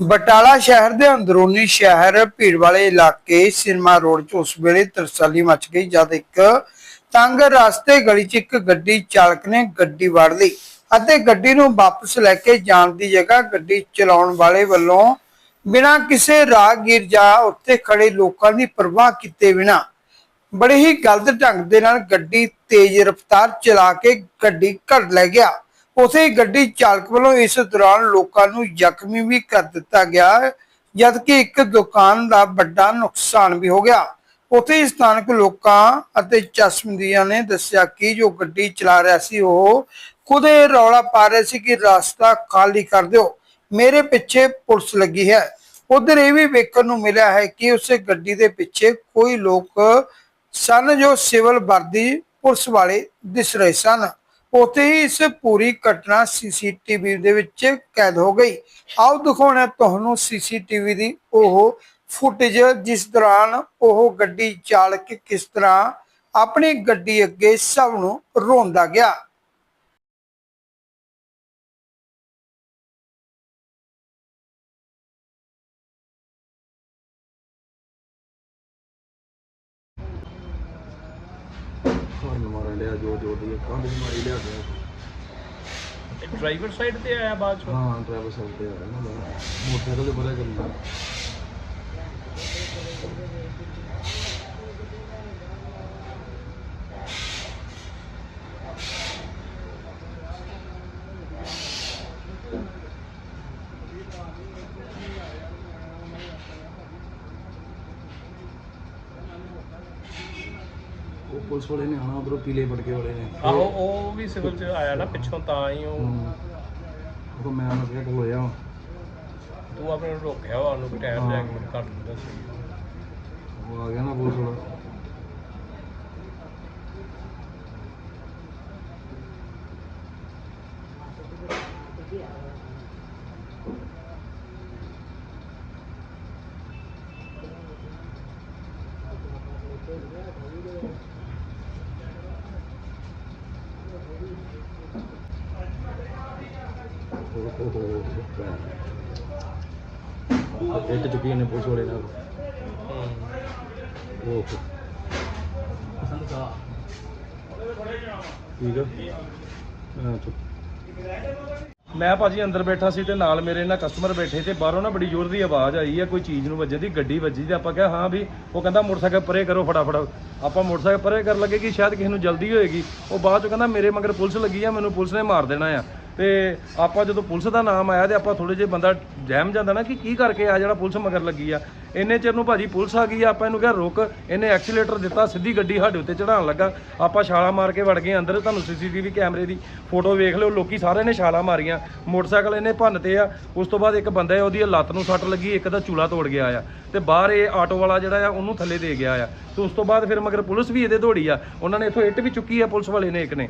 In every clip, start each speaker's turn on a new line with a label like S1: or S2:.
S1: ਬਟਾਲਾ ਸ਼ਹਿਰ ਦੇ ਅੰਦਰੂਨੀ ਸ਼ਹਿਰ ਭੀੜ ਵਾਲੇ ਇਲਾਕੇ ਸਿਨੇਮਾ ਰੋਡ 'ਚ ਉਸ ਵੇਲੇ ਤਰਸਾਲੀ ਮਚ ਗਈ ਜਦ ਇੱਕ ਤੰਗ ਰਸਤੇ ਗਲੀ 'ਚ ਇੱਕ ਗੱਡੀ ਚਾਲਕ ਨੇ ਗੱਡੀ ਵੜ ਲਈ ਅਤੇ ਗੱਡੀ ਨੂੰ ਵਾਪਸ ਲੈ ਕੇ ਜਾਣ ਦੀ ਜਗ੍ਹਾ ਗੱਡੀ ਚਲਾਉਣ ਵਾਲੇ ਵੱਲੋਂ ਬਿਨਾਂ ਕਿਸੇ ਰਾਹਗੀਰ ਜਾਂ ਉੱਤੇ ਖੜੇ ਲੋਕਾਂ ਦੀ ਪਰਵਾਹ ਕੀਤੇ ਬਿਨਾਂ ਬੜੇ ਹੀ ਗਲਤ ਢੰਗ ਦੇ ਨਾਲ ਗੱਡੀ ਤੇਜ਼ ਰਫ਼ਤਾਰ ਚਲਾ ਕੇ ਗੱਡੀ ਘਰ ਲੈ ਗਿਆ। ਉਥੇ ਗੱਡੀ ਚਾਲਕ ਵੱਲੋਂ ਇਸ ਦੌਰਾਨ ਲੋਕਾਂ ਨੂੰ ਜ਼ਖਮੀ ਵੀ ਕਰ ਦਿੱਤਾ ਗਿਆ, ਜਦਕਿ ਇੱਕ ਦੁਕਾਨ ਦਾ ਵੱਡਾ ਨੁਕਸਾਨ ਵੀ ਹੋ ਗਿਆ। ਉਥੇ ਸਥਾਨਕ ਲੋਕਾਂ ਅਤੇ ਚਸ਼ਮਦੀਆਂ ਨੇ ਦੱਸਿਆ ਕਿ ਜੋ ਗੱਡੀ ਚਲਾ ਰਿਹਾ ਸੀ, ਉਹ ਖੁਦ ਇਹ ਰੌਲਾ ਪਾ ਰਿਹਾ ਸੀ ਕਿ ਰਸਤਾ ਖਾਲੀ ਕਰ ਦਿਓ, ਮੇਰੇ ਪਿੱਛੇ ਪੁਲਿਸ ਲੱਗੀ ਹੈ। ਉਧਰ ਇਹ ਵੀ ਵੇਖਣ ਨੂੰ ਮਿਲਿਆ ਹੈ ਕਿ ਉਸ ਗੱਡੀ ਦੇ ਪਿੱਛੇ ਕੋਈ ਲੋਕ ਸਨ ਜੋ ਸਿਵਲ ਵਰਦੀ ਪੁਲਿਸ ਵਾਲੇ ਦਿਸ ਰਹੇ ਸਨ। ਉੱਥੇ ਹੀ ਇਸ ਪੂਰੀ ਘਟਨਾ ਸੀਸੀਟੀਵੀ ਦੇ ਵਿੱਚ ਕੈਦ ਹੋ ਗਈ। ਆਓ ਦਿਖਾਉਣਾ ਤੁਹਾਨੂੰ ਸੀਸੀਟੀਵੀ ਦੀ ਉਹ ਫੁਟੇਜ, ਜਿਸ ਦੌਰਾਨ ਉਹ ਗੱਡੀ ਚਾਲਕ ਕਿਸ ਤਰ੍ਹਾਂ ਆਪਣੀ ਗੱਡੀ ਅੱਗੇ ਸਭ ਨੂੰ ਰੋਂਦਾ ਗਿਆ।
S2: ਹਰਨ ਮਾਰਨ ਲਿਆ ਜੋ ਜੋ ਦੀ ਕੰਧ ਵੀ ਮਾਰੀ ਲਿਆ ਗਿਆ।
S3: ਡਰਾਈਵਰ ਸਾਈਡ ਤੇ ਆਇਆ ਬਾਅਦ ਚੋਂ?
S2: ਹਾਂ ਡਰਾਈਵਰ ਸਾਈਡ ਤੇ ਆ ਰਿਹਾ ਨਾ ਮੈਂ। ਮੋਟਰਸਾਈਕਲ ਦੇ ਬਰੇ ਕਰਨਾ ਪੁਲਿਸ ਵਾਲੇ ਨੇ ਆਣਾ ਉਧਰੋਂ ਪੀਲੇ ਬਟਕੇ ਵਾਲੇ ਨੇ।
S3: ਆਹੋ ਉਹ ਵੀ ਸਿਵਲ ਚ ਆਇਆ ਨਾ ਪਿੱਛੋਂ ਤਾਂ ਹੀ ਉਹ।
S2: ਉਹ ਮੈਂ ਉਹਨਾਂ ਕਿਹਾ ਹੋਇਆ
S3: ਤੂੰ ਆਪਣੇ ਨੂੰ ਰੋਕਿਆ ਵਾ ਉਹਨੂੰ ਟਾਈਮ ਲੈ ਕੇ ਮੈਨੂੰ ਕੱਟ ਦਿੰਦਾ ਸੀ।
S2: ਉਹ ਆ ਗਿਆ ਨਾ ਪੁਲਿਸ ਵਾਲਾ। ਇੱਕ ਚੁੱਕੀ ਨੇ ਪੁਲਿਸ ਵਾਲੇ ਨਾਲ। ਉਹ ਠੀਕ ਆ। ਹਾਂ ਚੁੱਪ।
S3: ਮੈਂ ਭਾਜੀ ਅੰਦਰ ਬੈਠਾ ਸੀ ਤੇ ਨਾਲ ਮੇਰੇ ਨਾਲ ਕਸਟਮਰ ਬੈਠੇ ਤੇ ਬਾਹਰੋਂ ਨਾ ਬੜੀ ਜ਼ੋਰ ਦੀ ਆਵਾਜ਼ ਆਈ ਹੈ ਕੋਈ ਚੀਜ਼ ਨੂੰ ਵੱਜਣ ਦੀ ਗੱਡੀ ਵੱਜੀ ਤੇ ਆਪਾਂ ਕਿਹਾ ਹਾਂ ਵੀ ਉਹ ਕਹਿੰਦਾ ਮੋਟਰਸਾਈਕਲ ਪਰੇ ਕਰੋ ਫਟਾਫਟ। ਆਪਾਂ ਮੋਟਰਸਾਈਕਲ ਪਰੇ ਕਰਨ ਲੱਗੇ ਕਿ ਸ਼ਾਇਦ ਕਿਸੇ ਨੂੰ ਜਲਦੀ ਹੋਏਗੀ। ਉਹ ਬਾਅਦ ਚ ਕਹਿੰਦਾ ਮੇਰੇ ਮਗਰ ਪੁਲਿਸ ਲੱਗੀ ਆ ਮੈਨੂੰ ਪੁਲਿਸ ਨੇ ਮਾਰ ਦੇਣਾ ਆ। ਤੇ ਆਪਾਂ ਜਦੋਂ ਪੁਲਿਸ ਦਾ ਨਾਮ ਆਇਆ ਤੇ ਆਪਾਂ ਥੋੜੇ ਜਿਹਾ ਬੰਦਾ ਜਹਿਮ ਜਾਂਦਾ ਨਾ ਕਿ ਕੀ ਕਰਕੇ ਆ ਜਿਹੜਾ ਪੁਲਿਸ ਮਗਰ ਲੱਗੀ ਆ। ਇੰਨੇ ਚਿਰ ਨੂੰ ਭਾਜੀ ਪੁਲਿਸ ਆ ਗਈ ਆ, ਆਪਾਂ ਇਹਨੂੰ ਕਿਹਾ ਰੁਕ, ਇਹਨੇ ਐਕਸੀਲੇਟਰ ਦਿੱਤਾ, ਸਿੱਧੀ ਗੱਡੀ ਸਾਡੇ ਉੱਤੇ ਚੜਾਉਣ ਲੱਗਾ। ਆਪਾਂ ਛਾਲਾ ਮਾਰ ਕੇ ਵੜ ਗਏ ਅੰਦਰ, ਤੁਹਾਨੂੰ ਸੀਸੀਟੀਵੀ ਕੈਮਰੇ ਦੀ ਫੋਟੋ ਵੇਖ ਲਿਓ, ਲੋਕੀ ਸਾਰਿਆਂ ਨੇ ਛਾਲਾ ਮਾਰੀਆਂ। ਮੋਟਰਸਾਈਕਲ ਇਹਨੇ ਭੰਨਤੇ ਆ, ਉਸ ਤੋਂ ਬਾਅਦ ਇੱਕ ਬੰਦਾ ਹੈ ਉਹਦੀ ਲੱਤ ਨੂੰ ਸੱਟ ਲੱਗੀ, ਇੱਕ ਦਾ ਚੂਲਾ ਤੋੜ ਗਿਆ ਆ। ਤੇ ਬਾਹਰ ਇਹ ਆਟੋ ਵਾਲਾ ਜਿਹੜਾ ਆ, ਉਹਨੂੰ ਥੱਲੇ ਦੇ ਗਿਆ ਆ। ਤੇ ਉਸ ਤੋਂ ਬਾਅਦ ਫਿਰ ਮਗਰ ਪੁਲਿਸ ਵੀ ਇਹਦੇ ਦੌੜੀ ਆ। ਉਹਨਾਂ ਨੇ ਇਥੋਂ ਇੱਟ ਵੀ ਚੁੱਕੀ ਆ ਪੁਲਿਸ ਵਾਲੇ ਨੇ ਇੱਕ ਨੇ।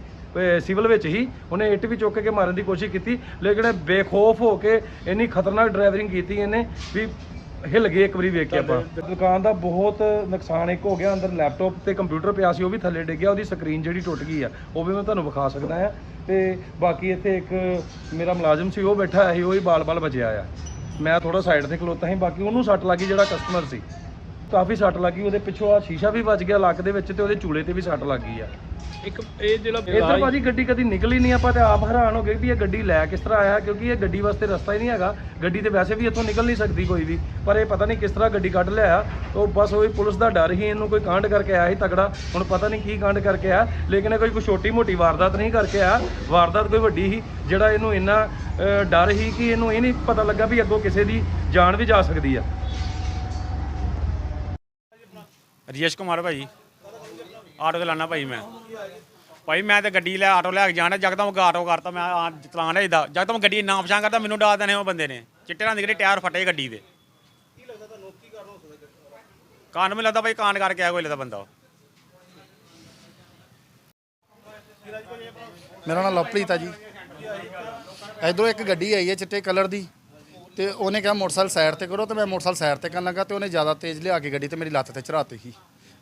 S3: ਸਿਵਲ ਵਿੱਚ ਹੀ ਉਹਨੇ ਇੱਟ ਵੀ ਚੁੱਕ ਕੇ ਮਾਰਨ ਦੀ ਕੋਸ਼ਿਸ਼ ਕੀਤੀ। ਲੇਕਿਨ ਬੇਖੌਫ ਹੋ ਕੇ ਇੰਨੀ ਖਤਰਨਾਕ ਡਰਾਈਵਰਿੰਗ ਕੀਤੀ ਇਹਨੇ ਵੀ ਹਿੱਲ ਗਏ ਇੱਕ ਵਾਰੀ ਵੇਖ ਕੇ ਆਪਾਂ। ਦੁਕਾਨ ਦਾ ਬਹੁਤ ਨੁਕਸਾਨ ਇੱਕ ਹੋ ਗਿਆ ਅੰਦਰ ਲੈਪਟਾਪ ਤੇ ਕੰਪਿਊਟਰ ਪਿਆ ਸੀ ਉਹ ਵੀ ਥੱਲੇ ਡਿੱਗ ਗਿਆ ਉਹਦੀ ਸਕਰੀਨ ਜਿਹੜੀ ਟੁੱਟ ਗਈ ਆ ਉਹ ਵੀ ਮੈਂ ਤੁਹਾਨੂੰ ਵਿਖਾ ਸਕਦਾ ਆ ਤੇ ਬਾਕੀ ਇੱਥੇ ਇੱਕ ਮੇਰਾ ਮੁਲਾਜ਼ਮ ਸੀ ਉਹ ਬੈਠਾ ਸੀ ਉਹ ਹੀ ਬਾਲ-ਬਾਲ ਬਚਿਆ ਆ। ਮੈਂ ਥੋੜਾ ਸਾਈਡ ਤੇ ਖਲੋਤਾ ਸੀ ਬਾਕੀ ਉਹਨੂੰ ਸੱਟ ਲੱਗੀ ਜਿਹੜਾ ਕਸਟਮਰ ਸੀ। ਕਾਫੀ ਸੱਟ ਲੱਗੀ ਉਹਦੇ ਪਿੱਛੋਂ ਆ ਸ਼ੀਸ਼ਾ ਵੀ ਵੱਜ ਗਿਆ ਲੱਕ ਦੇ ਵਿੱਚ ਤੇ ਉਹਦੇ ਚੂਲੇ ਤੇ ਵੀ ਸੱਟ ਲੱਗ ਗਈ ਆ।
S4: ਇੱਕ ਇਹ ਜਿਹੜਾ
S3: ਇੱਧਰ ਭਾਜੀ ਗੱਡੀ ਕਦੀ ਨਿਕਲੀ ਨਹੀਂ ਆਪਾਂ ਤੇ ਆਪ ਹੈਰਾਨ ਹੋ ਗਏ ਵੀ ਇਹ ਗੱਡੀ ਲੈ ਕਿਸ ਤਰ੍ਹਾਂ ਆਇਆ ਕਿਉਂਕਿ ਇਹ ਗੱਡੀ ਵਾਸਤੇ ਰਸਤਾ ਹੀ ਨਹੀਂ ਹੈਗਾ। ਗੱਡੀ ਤੇ ਵੈਸੇ ਵੀ ਇੱਥੋਂ ਨਿਕਲ ਨਹੀਂ ਸਕਦੀ ਕੋਈ ਵੀ ਪਰ ਇਹ ਪਤਾ ਨਹੀਂ ਕਿਸ ਤਰ੍ਹਾਂ ਗੱਡੀ ਕੱਢ ਲਿਆ। ਉਹ ਬਸ ਉਹ ਪੁਲਿਸ ਦਾ ਡਰ ਹੀ ਇਹਨੂੰ ਕੋਈ ਕਾਂਡ ਕਰਕੇ ਆਇਆ ਸੀ ਤਗੜਾ ਹੁਣ ਪਤਾ ਨਹੀਂ ਕੀ ਕਾਂਡ ਕਰਕੇ ਆਇਆ ਲੇਕਿਨ ਇਹ ਕੋਈ ਕੋਈ ਛੋਟੀ ਮੋਟੀ ਵਾਰਦਾਤ ਨਹੀਂ ਕਰਕੇ ਆਇਆ। ਵਾਰਦਾਤ ਕੋਈ ਵੱਡੀ ਸੀ ਜਿਹੜਾ ਇਹਨੂੰ ਇੰਨਾ ਡਰ ਹੀ ਕਿ ਇਹਨੂੰ ਇਹ ਨਹੀਂ ਪਤਾ ਲੱਗਾ ਵੀ ਅੱਗੋਂ ਕਿਸੇ ਦੀ ਜਾਨ ਵੀ ਜਾ ਸਕਦੀ ਆ।
S4: ਰਜੇਸ਼ ਕੁਮਾਰ ਭਾਈ। ਆਟੋ ਤੇ ਲਾਣਾ ਭਾਈ ਮੈਂ। ਭਾਈ ਮੈਂ ਤੇ ਗੱਡੀ ਲੈ, ਆਟੋ ਲੈ ਕੇ ਜਾਣਾ ਜਗਦਮ ਆਟੋ ਕਰਤਾ, ਮੈਂ ਆ ਚਲਾਣ ਰਿਹਾ ਇਦਾਂ ਜਗਦਮ ਗੱਡੀ ਨਾ ਪਛਾਣ ਕਰਦਾ, ਮੈਨੂੰ ਡਾਲ ਦੇਣੇ ਉਹ ਬੰਦੇ ਨੇ। ਚਿੱਟੇ ਰੰਗ ਦੇ ਟਾਇਰ ਫਟੇ ਗੱਡੀ ਦੇ। ਕੀ ਲੱਗਦਾ ਤੁਹਾਨੂੰ ਕੀ ਕਾਰਨ ਹੋ ਸਕਦਾ ਕਾਰਨ ਮੈਨੂੰ ਲੱਗਦਾ ਭਾਈ ਕਾਨ ਕਰਕੇ ਆਇਆ ਕੋਈ ਲੱਗਦਾ ਬੰਦਾ
S5: ਮੇਰਾ ਨਾਮ ਲਵਪ੍ਰੀਤ ਆ ਜੀ। ਇਧਰੋਂ ਇੱਕ ਗੱਡੀ ਆਈ ਹੈ ਚਿੱਟੇ ਕਲਰ ਦੀ। ਤੇ ਉਹਨੇ ਕਿਹਾ ਮੋਟਰਸਾਈਕਲ ਸਾਈਡ ਤੇ ਕਰੋ ਤੇ ਮੈਂ ਮੋਟਰਸਾਈਕਲ ਸਾਈਡ ਤੇ ਕਰਨ ਲੱਗਾ ਤੇ ਉਹਨੇ ਜ਼ਿਆਦਾ ਤੇਜ਼ ਲਿਆ ਕੇ ਗੱਡੀ ਤੇ ਮੇਰੀ ਲੱਤ ਤੇ ਚੜਾਤੀ ਸੀ।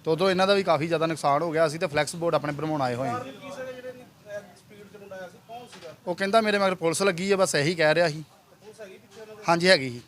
S5: ਤੇ ਉਦੋਂ ਇਹਨਾਂ ਦਾ ਵੀ ਕਾਫੀ ਜ਼ਿਆਦਾ ਨੁਕਸਾਨ ਹੋ ਗਿਆ ਅਸੀਂ ਤੇ ਫਲੈਕਸ ਬੋਰਡ ਆਪਣੇ ਬਣਾਉਣ ਆਏ ਹੋਏ ਹਾਂ। ਉਹ ਕਹਿੰਦਾ ਮੇਰੇ ਮਗਰ ਪੁਲਿਸ ਲੱਗੀ ਹੈ ਬਸ ਇਹੀ ਕਹਿ ਰਿਹਾ ਸੀ। ਹਾਂਜੀ ਹੈਗੀ ਸੀ।